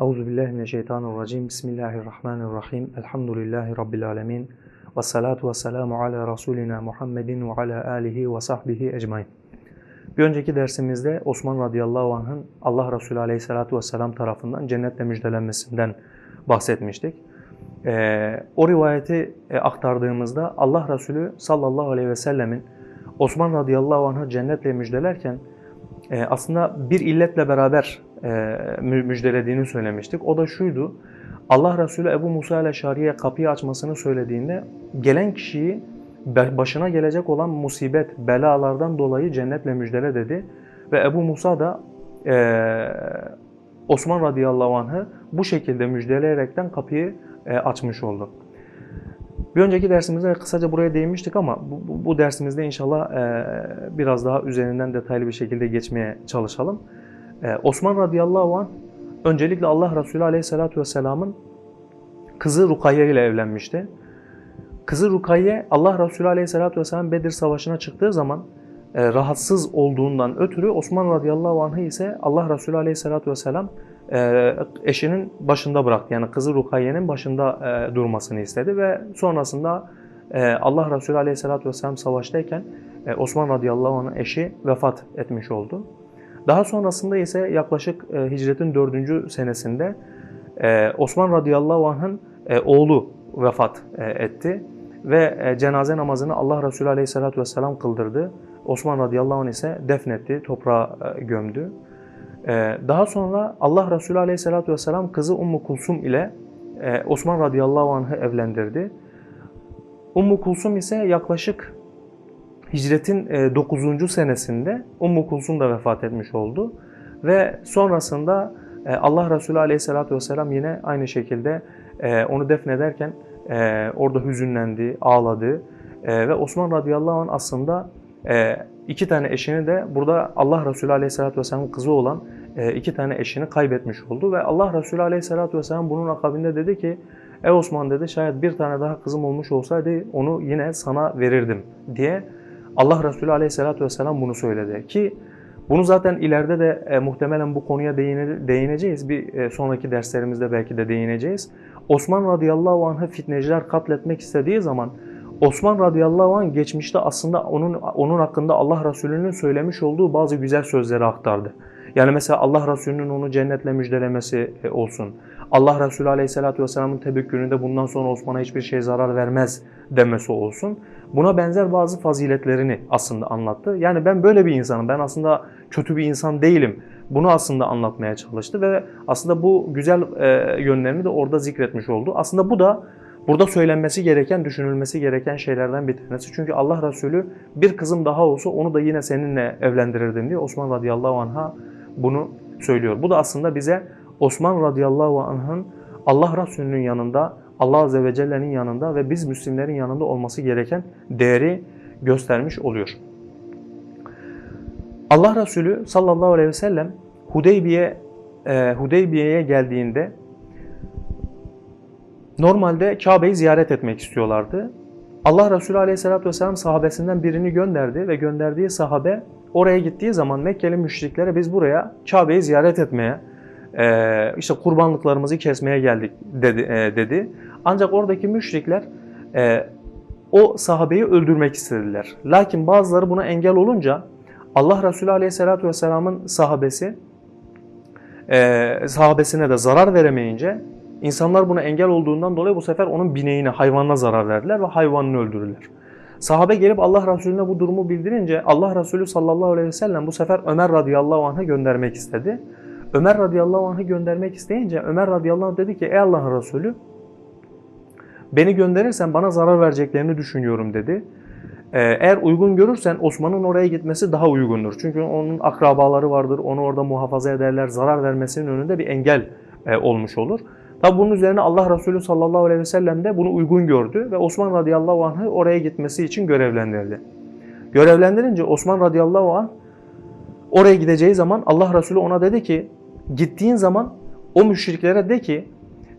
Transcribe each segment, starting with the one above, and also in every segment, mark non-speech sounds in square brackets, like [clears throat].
Euzu billahi mineşşeytanirracim. Bismillahirrahmanirrahim. Elhamdülillahi rabbil alamin. Ve salatu ve selamu ala rasulina Muhammedin ve ala alihi ve sahbihi ecmaîn. Bir önceki dersimizde Osman radıyallahu anh'ın Allah Resulü aleyhissalatu vesselam tarafından cennetle müjdelenmesinden bahsetmiştik. Ee, o rivayeti e, aktardığımızda Allah Resulü sallallahu aleyhi ve sellemin Osman radıyallahu anh'ı cennetle müjdelerken e, aslında bir illetle beraber müjdelediğini söylemiştik. O da şuydu. Allah Resulü Ebu Musa ile Şari'ye kapıyı açmasını söylediğinde gelen kişiyi başına gelecek olan musibet, belalardan dolayı cennetle müjdele dedi. Ve Ebu Musa da e, Osman radıyallahu anh'ı bu şekilde müjdeleyerekten kapıyı e, açmış oldu. Bir önceki dersimizde kısaca buraya değinmiştik ama bu, bu, bu dersimizde inşallah e, biraz daha üzerinden detaylı bir şekilde geçmeye çalışalım. E, Osman radıyallahu anh öncelikle Allah Resulü aleyhissalatu vesselamın kızı Rukayye ile evlenmişti. Kızı Rukayye Allah Resulü aleyhissalatu vesselam Bedir Savaşı'na çıktığı zaman e, rahatsız olduğundan ötürü Osman radıyallahu anh'ı ise Allah Resulü aleyhissalatu vesselam e, eşinin başında bıraktı. Yani kızı Rukayye'nin başında e, durmasını istedi ve sonrasında e, Allah Resulü aleyhissalatu vesselam savaştayken e, Osman radıyallahu anh'ın eşi vefat etmiş oldu. Daha sonrasında ise yaklaşık e, hicretin dördüncü senesinde e, Osman radıyallahu anh'ın e, oğlu vefat e, etti ve e, cenaze namazını Allah Resulü aleyhissalatu vesselam kıldırdı. Osman radıyallahu anh ise defnetti, toprağa e, gömdü. E, daha sonra Allah Resulü aleyhissalatu vesselam kızı Ummu Kulsum ile e, Osman radıyallahu anh'ı evlendirdi. Ummu Kulsum ise yaklaşık hicretin 9. senesinde Ummu Kulsum da vefat etmiş oldu. Ve sonrasında e, Allah Resulü aleyhissalatu vesselam yine aynı şekilde e, onu defnederken e, orada hüzünlendi, ağladı. E, Ve Osman radıyallahu anh aslında e, iki tane eşini de burada Allah Resulü aleyhissalatu vesselamın kızı olan e, iki tane eşini kaybetmiş oldu. Ve Allah Resulü aleyhissalatu vesselam bunun akabinde dedi ki Ey Osman dedi şayet bir tane daha kızım olmuş olsaydı onu yine sana verirdim diye Allah Resulü aleyhissalatu vesselam bunu söyledi. Ki bunu zaten ileride de e, muhtemelen bu konuya değine- değineceğiz. Bir e, sonraki derslerimizde belki de değineceğiz. Osman radıyallahu anh'ı fitneciler katletmek istediği zaman Osman radıyallahu anh geçmişte aslında onun onun hakkında Allah Resulü'nün söylemiş olduğu bazı güzel sözleri aktardı. Yani mesela Allah Resulü'nün onu cennetle müjdelemesi e, olsun. Allah Resulü Aleyhisselatü Vesselam'ın Tebük gününde bundan sonra Osman'a hiçbir şey zarar vermez demesi olsun. Buna benzer bazı faziletlerini aslında anlattı. Yani ben böyle bir insanım. Ben aslında kötü bir insan değilim. Bunu aslında anlatmaya çalıştı ve aslında bu güzel e, yönlerini de orada zikretmiş oldu. Aslında bu da burada söylenmesi gereken, düşünülmesi gereken şeylerden bir tanesi. Çünkü Allah Resulü bir kızım daha olsa onu da yine seninle evlendirirdim diye Osman radıyallahu anh'a bunu söylüyor. Bu da aslında bize Osman radıyallahu anh'ın Allah Resulü'nün yanında, Allah Azze ve Celle'nin yanında ve biz Müslimlerin yanında olması gereken değeri göstermiş oluyor. Allah Resulü sallallahu aleyhi ve sellem Hudeybiye e, Hudeybiye'ye geldiğinde normalde Kabe'yi ziyaret etmek istiyorlardı. Allah Resulü aleyhissalatü vesselam sahabesinden birini gönderdi ve gönderdiği sahabe oraya gittiği zaman Mekkeli müşriklere biz buraya Kabe'yi ziyaret etmeye, e, işte kurbanlıklarımızı kesmeye geldik dedi. e, dedi. Ancak oradaki müşrikler e, o sahabeyi öldürmek istediler. Lakin bazıları buna engel olunca Allah Resulü Aleyhisselatü Vesselam'ın sahabesi e, sahabesine de zarar veremeyince insanlar buna engel olduğundan dolayı bu sefer onun bineğine, hayvanına zarar verdiler ve hayvanını öldürdüler. Sahabe gelip Allah Resulüne bu durumu bildirince Allah Resulü sallallahu aleyhi ve sellem bu sefer Ömer radıyallahu anh'ı göndermek istedi. Ömer radıyallahu anh'ı göndermek isteyince Ömer radıyallahu anh dedi ki ey Allah'ın Resulü beni gönderirsen bana zarar vereceklerini düşünüyorum dedi. Ee, Eğer uygun görürsen Osman'ın oraya gitmesi daha uygundur. Çünkü onun akrabaları vardır, onu orada muhafaza ederler, zarar vermesinin önünde bir engel e, olmuş olur. Tabi bunun üzerine Allah Resulü sallallahu aleyhi ve sellem de bunu uygun gördü ve Osman radıyallahu anh'ı oraya gitmesi için görevlendirdi. Görevlendirince Osman radıyallahu anh oraya gideceği zaman Allah Resulü ona dedi ki gittiğin zaman o müşriklere de ki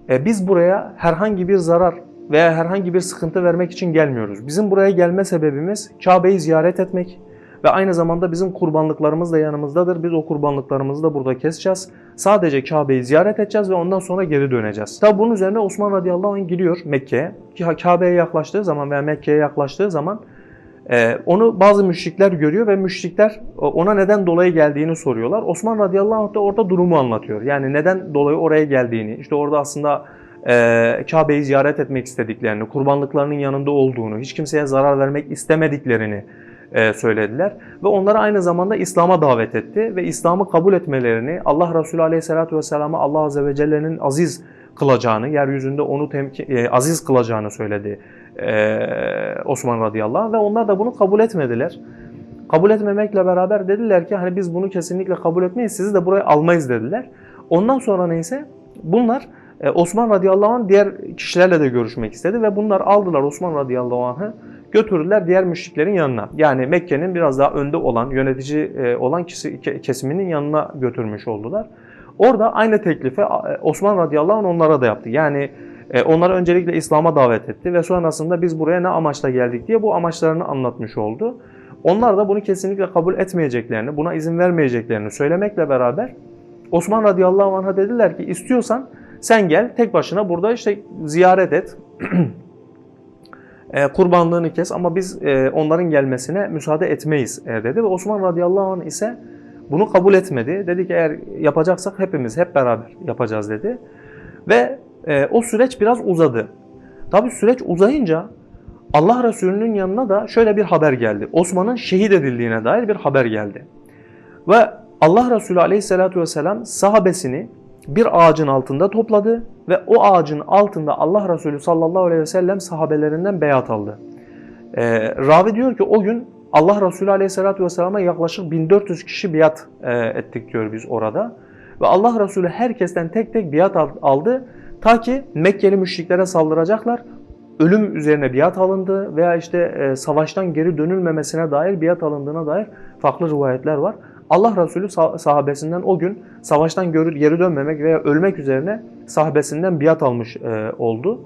e, biz buraya herhangi bir zarar veya herhangi bir sıkıntı vermek için gelmiyoruz. Bizim buraya gelme sebebimiz Kabe'yi ziyaret etmek Ve aynı zamanda bizim kurbanlıklarımız da yanımızdadır. Biz o kurbanlıklarımızı da burada keseceğiz. Sadece Kabe'yi ziyaret edeceğiz ve ondan sonra geri döneceğiz. Tabi bunun üzerine Osman radıyallahu anh gidiyor Mekke'ye. Kabe'ye yaklaştığı zaman veya Mekke'ye yaklaştığı zaman ee, onu bazı müşrikler görüyor ve müşrikler ona neden dolayı geldiğini soruyorlar. Osman radıyallahu anh da orada durumu anlatıyor. Yani neden dolayı oraya geldiğini, işte orada aslında e, Kabe'yi ziyaret etmek istediklerini, kurbanlıklarının yanında olduğunu, hiç kimseye zarar vermek istemediklerini e, söylediler. Ve onları aynı zamanda İslam'a davet etti ve İslam'ı kabul etmelerini, Allah Resulü aleyhissalatu vesselam'a Allah azze ve celle'nin aziz kılacağını, yeryüzünde onu e, aziz kılacağını söyledi Osman radıyallahu anh ve onlar da bunu kabul etmediler. Kabul etmemekle beraber dediler ki hani biz bunu kesinlikle kabul etmeyiz, sizi de buraya almayız dediler. Ondan sonra neyse bunlar Osman radıyallahu anh diğer kişilerle de görüşmek istedi ve bunlar aldılar Osman radıyallahu anh'ı götürdüler diğer müşriklerin yanına. Yani Mekke'nin biraz daha önde olan, yönetici olan kesiminin yanına götürmüş oldular. Orada aynı teklifi Osman radıyallahu anh onlara da yaptı. Yani e, onları öncelikle İslam'a davet etti ve sonrasında biz buraya ne amaçla geldik diye bu amaçlarını anlatmış oldu. Onlar da bunu kesinlikle kabul etmeyeceklerini, buna izin vermeyeceklerini söylemekle beraber Osman radıyallahu anh'a dediler ki istiyorsan sen gel tek başına burada işte ziyaret et. [clears throat] e, kurbanlığını kes ama biz e, onların gelmesine müsaade etmeyiz e, dedi ve Osman radıyallahu anh ise bunu kabul etmedi. Dedi ki eğer yapacaksak hepimiz hep beraber yapacağız dedi. Ve e, o süreç biraz uzadı. Tabi süreç uzayınca Allah Resulü'nün yanına da şöyle bir haber geldi. Osman'ın şehit edildiğine dair bir haber geldi. Ve Allah Resulü aleyhissalatu vesselam sahabesini bir ağacın altında topladı ve o ağacın altında Allah Resulü sallallahu aleyhi ve sellem sahabelerinden beyat aldı. Ee, Ravi diyor ki o gün Allah Resulü aleyhissalatu vesselama yaklaşık 1400 kişi biat e, ettik diyor biz orada. Ve Allah Resulü herkesten tek tek biat aldı Ta ki Mekkeli müşriklere saldıracaklar. Ölüm üzerine biat alındı veya işte e, savaştan geri dönülmemesine dair biat alındığına dair farklı rivayetler var. Allah Resulü sahabesinden o gün savaştan geri dönmemek veya ölmek üzerine sahabesinden biat almış e, oldu.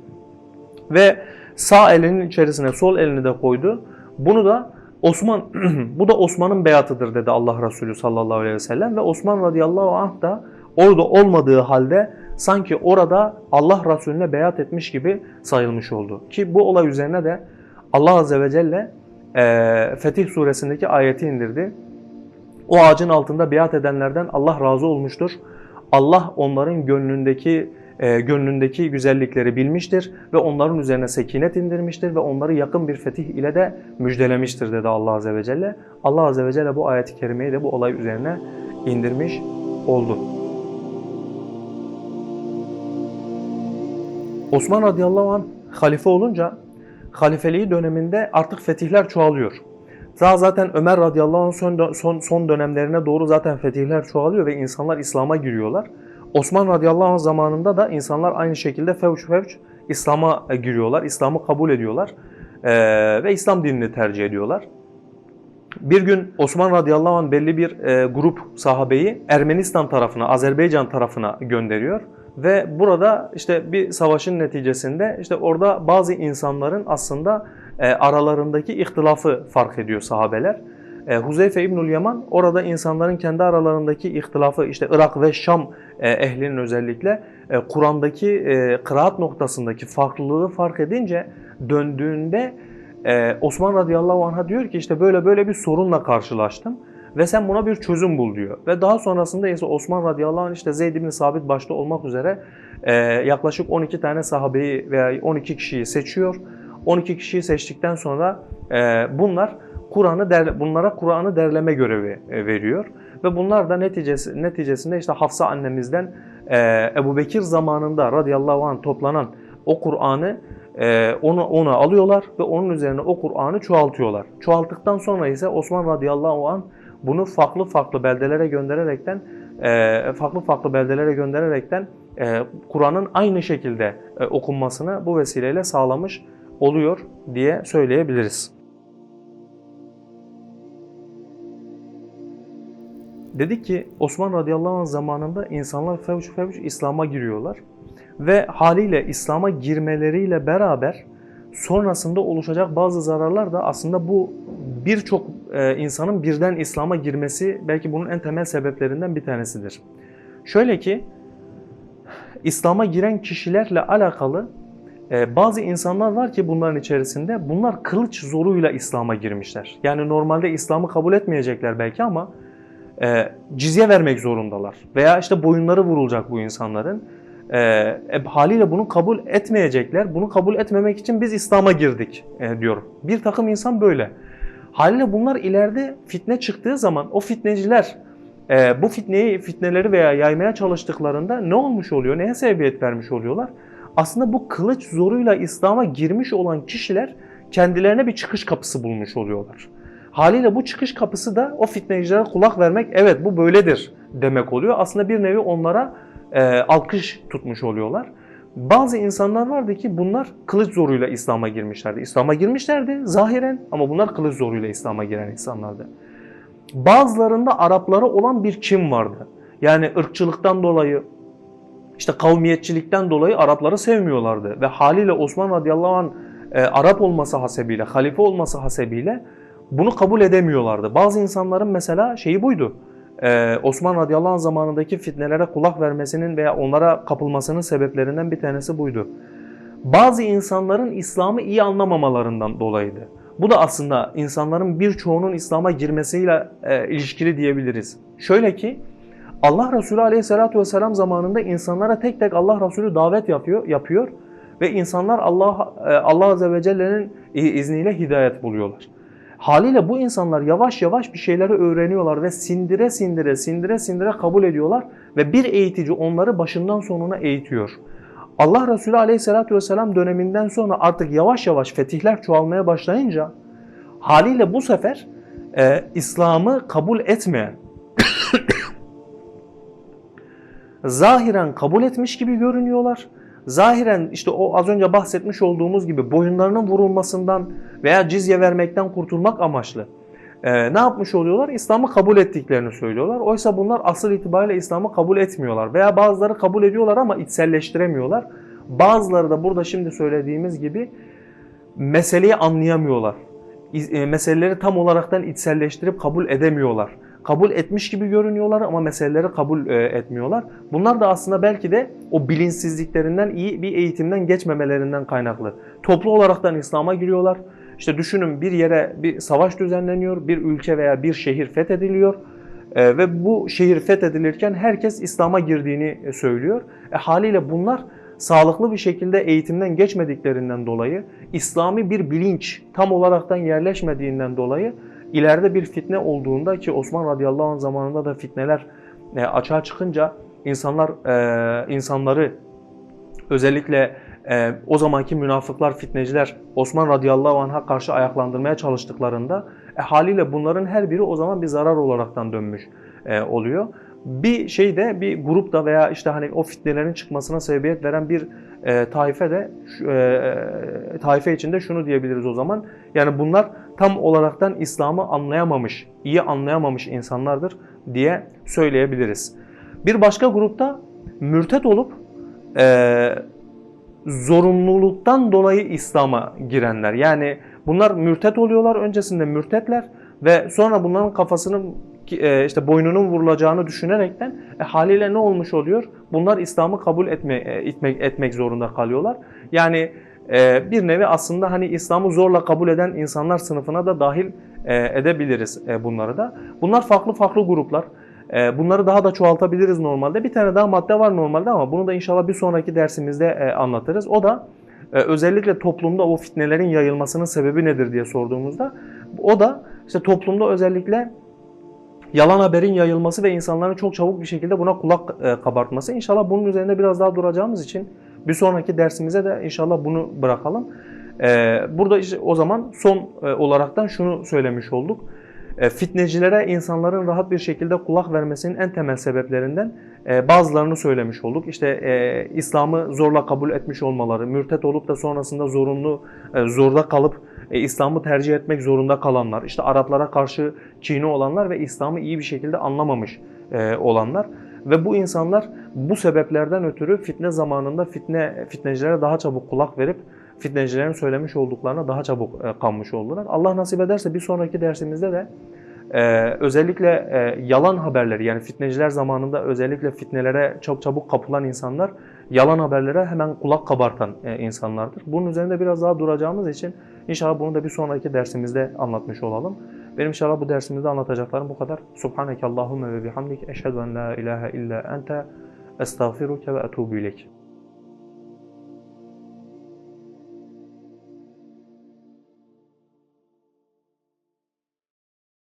Ve sağ elinin içerisine sol elini de koydu. Bunu da Osman, [clears throat] bu da Osman'ın beyatıdır dedi Allah Resulü sallallahu aleyhi ve sellem. Ve Osman radıyallahu anh da orada olmadığı halde sanki orada Allah Resulüne beyat etmiş gibi sayılmış oldu. Ki bu olay üzerine de Allah Azze ve Celle e, Fetih suresindeki ayeti indirdi. O ağacın altında biat edenlerden Allah razı olmuştur. Allah onların gönlündeki e, gönlündeki güzellikleri bilmiştir ve onların üzerine sekinet indirmiştir ve onları yakın bir fetih ile de müjdelemiştir dedi Allah Azze ve Celle. Allah Azze ve Celle bu ayeti kerimeyi de bu olay üzerine indirmiş oldu. Osman radıyallahu anh halife olunca halifeliği döneminde artık fetihler çoğalıyor. Daha zaten Ömer radıyallahu anh son, son, son dönemlerine doğru zaten fetihler çoğalıyor ve insanlar İslam'a giriyorlar. Osman radıyallahu anh zamanında da insanlar aynı şekilde fevç fevç İslam'a giriyorlar, İslam'ı kabul ediyorlar ee, ve İslam dinini tercih ediyorlar. Bir gün Osman radıyallahu anh belli bir e, grup sahabeyi Ermenistan tarafına, Azerbaycan tarafına gönderiyor. Ve burada işte bir savaşın neticesinde işte orada bazı insanların aslında e, aralarındaki ihtilafı fark ediyor sahabeler. E, Huzeyfe İbnül Yaman orada insanların kendi aralarındaki ihtilafı işte Irak ve Şam e, ehlinin özellikle e, Kur'an'daki e, kıraat noktasındaki farklılığı fark edince döndüğünde e, Osman radıyallahu anh'a diyor ki işte böyle böyle bir sorunla karşılaştım ve sen buna bir çözüm bul diyor. Ve daha sonrasında ise Osman radıyallahu anh işte Zeyd bin Sabit başta olmak üzere e, yaklaşık 12 tane sahabeyi veya 12 kişiyi seçiyor. 12 kişiyi seçtikten sonra e, bunlar Kur'an'ı bunlara Kur'an'ı derleme görevi e, veriyor ve bunlar da neticesi, neticesinde işte Hafsa annemizden e, Ebu Bekir zamanında radıyallahu anh toplanan o Kur'an'ı e, onu ona alıyorlar ve onun üzerine o Kur'an'ı çoğaltıyorlar. Çoğalttıktan sonra ise Osman radıyallahu anh bunu farklı farklı beldelere göndererekten e, farklı farklı beldelere göndererekten e, Kur'an'ın aynı şekilde e, okunmasını bu vesileyle sağlamış oluyor diye söyleyebiliriz. Dedik ki Osman radıyallahu anh zamanında insanlar fevç fevç İslam'a giriyorlar. Ve haliyle İslam'a girmeleriyle beraber sonrasında oluşacak bazı zararlar da aslında bu birçok e, insanın birden İslam'a girmesi belki bunun en temel sebeplerinden bir tanesidir. Şöyle ki İslam'a giren kişilerle alakalı e, bazı insanlar var ki bunların içerisinde bunlar kılıç zoruyla İslam'a girmişler. Yani normalde İslam'ı kabul etmeyecekler belki ama e, cizye vermek zorundalar. Veya işte boyunları vurulacak bu insanların. E, e, haliyle bunu kabul etmeyecekler. Bunu kabul etmemek için biz İslam'a girdik e, diyor. Bir takım insan böyle. Haliyle bunlar ileride fitne çıktığı zaman o fitneciler e, bu fitneyi, fitneleri veya yaymaya çalıştıklarında ne olmuş oluyor? Neye sebebiyet vermiş oluyorlar? Aslında bu kılıç zoruyla İslam'a girmiş olan kişiler kendilerine bir çıkış kapısı bulmuş oluyorlar. Haliyle bu çıkış kapısı da o fitnecilere kulak vermek, evet bu böyledir demek oluyor. Aslında bir nevi onlara e, alkış tutmuş oluyorlar. Bazı insanlar vardı ki bunlar kılıç zoruyla İslam'a girmişlerdi. İslam'a girmişlerdi zahiren ama bunlar kılıç zoruyla İslam'a giren insanlardı. Bazılarında Araplara olan bir kim vardı. Yani ırkçılıktan dolayı, işte kavmiyetçilikten dolayı Arapları sevmiyorlardı. Ve haliyle Osman radıyallahu anh e, Arap olması hasebiyle, halife olması hasebiyle bunu kabul edemiyorlardı. Bazı insanların mesela şeyi buydu. Ee, Osman radıyallahu anh zamanındaki fitnelere kulak vermesinin veya onlara kapılmasının sebeplerinden bir tanesi buydu. Bazı insanların İslam'ı iyi anlamamalarından dolayıydı. Bu da aslında insanların birçoğunun İslam'a girmesiyle e, ilişkili diyebiliriz. Şöyle ki Allah Resulü aleyhissalatü vesselam zamanında insanlara tek tek Allah Resulü davet yapıyor, yapıyor ve insanlar Allah, e, Allah Azze ve Celle'nin izniyle hidayet buluyorlar. Haliyle bu insanlar yavaş yavaş bir şeyleri öğreniyorlar ve sindire sindire sindire sindire kabul ediyorlar ve bir eğitici onları başından sonuna eğitiyor. Allah Resulü Aleyhisselatü vesselam döneminden sonra artık yavaş yavaş fetihler çoğalmaya başlayınca haliyle bu sefer e, İslam'ı kabul etmeyen [coughs] zahiren kabul etmiş gibi görünüyorlar zahiren işte o az önce bahsetmiş olduğumuz gibi boyunlarının vurulmasından veya cizye vermekten kurtulmak amaçlı e, ne yapmış oluyorlar? İslam'ı kabul ettiklerini söylüyorlar. Oysa bunlar asıl itibariyle İslam'ı kabul etmiyorlar. Veya bazıları kabul ediyorlar ama içselleştiremiyorlar. Bazıları da burada şimdi söylediğimiz gibi meseleyi anlayamıyorlar. E, meseleleri tam olaraktan içselleştirip kabul edemiyorlar kabul etmiş gibi görünüyorlar ama meseleleri kabul e, etmiyorlar. Bunlar da aslında belki de o bilinçsizliklerinden iyi bir eğitimden geçmemelerinden kaynaklı. Toplu olaraktan İslam'a giriyorlar. İşte düşünün bir yere bir savaş düzenleniyor, bir ülke veya bir şehir fethediliyor. E, ve bu şehir fethedilirken herkes İslam'a girdiğini söylüyor. E, haliyle bunlar sağlıklı bir şekilde eğitimden geçmediklerinden dolayı, İslami bir bilinç tam olaraktan yerleşmediğinden dolayı ileride bir fitne olduğunda ki Osman radıyallahu anh zamanında da fitneler e, açığa çıkınca insanlar e, insanları özellikle e, o zamanki münafıklar, fitneciler Osman radıyallahu anh'a karşı ayaklandırmaya çalıştıklarında e, haliyle bunların her biri o zaman bir zarar olaraktan dönmüş e, oluyor. Bir şeyde bir grupta veya işte hani o fitnelerin çıkmasına sebebiyet veren bir e, taife de e, taife içinde şunu diyebiliriz o zaman. Yani bunlar tam olaraktan İslam'ı anlayamamış, iyi anlayamamış insanlardır diye söyleyebiliriz. Bir başka grupta mürtet olup e, zorunluluktan dolayı İslam'a girenler. Yani bunlar mürtet oluyorlar, öncesinde mürtetler ve sonra bunların kafasının e, işte boynunun vurulacağını düşünerekten e, haliyle ne olmuş oluyor? Bunlar İslam'ı kabul etme, etmek, etmek zorunda kalıyorlar. Yani bir nevi aslında hani İslam'ı zorla kabul eden insanlar sınıfına da dahil e, edebiliriz e, bunları da. Bunlar farklı farklı gruplar. E, bunları daha da çoğaltabiliriz normalde. Bir tane daha madde var normalde ama bunu da inşallah bir sonraki dersimizde anlatırız. O da özellikle toplumda o fitnelerin yayılmasının sebebi nedir diye sorduğumuzda o da işte toplumda özellikle yalan haberin yayılması ve insanların çok çabuk bir şekilde buna kulak kabartması. İnşallah bunun üzerinde biraz daha duracağımız için bir sonraki dersimize de inşallah bunu bırakalım. E, burada işte o zaman son e, olaraktan şunu söylemiş olduk. Fitnecilere insanların rahat bir şekilde kulak vermesinin en temel sebeplerinden bazılarını söylemiş olduk. İşte İslam'ı zorla kabul etmiş olmaları, mürtet olup da sonrasında zorunlu, zorda kalıp e, İslam'ı tercih etmek zorunda kalanlar, işte Araplara karşı kini olanlar ve İslam'ı iyi bir şekilde anlamamış e, olanlar ve bu insanlar bu sebeplerden ötürü fitne zamanında fitne fitnecilere daha çabuk kulak verip fitnecilerin söylemiş olduklarına daha çabuk e, kanmış oldular. Allah nasip ederse bir sonraki dersimizde de e, özellikle e, yalan haberleri yani fitneciler zamanında özellikle fitnelere çok çabuk kapılan insanlar yalan haberlere hemen kulak kabartan e, insanlardır. Bunun üzerinde biraz daha duracağımız için inşallah bunu da bir sonraki dersimizde anlatmış olalım. Benim inşallah bu dersimizde anlatacaklarım bu kadar. Subhaneke Allahümme ve bihamdik. Eşhedü en la ilahe illa ente. Estağfiruke ve etubu ileyk.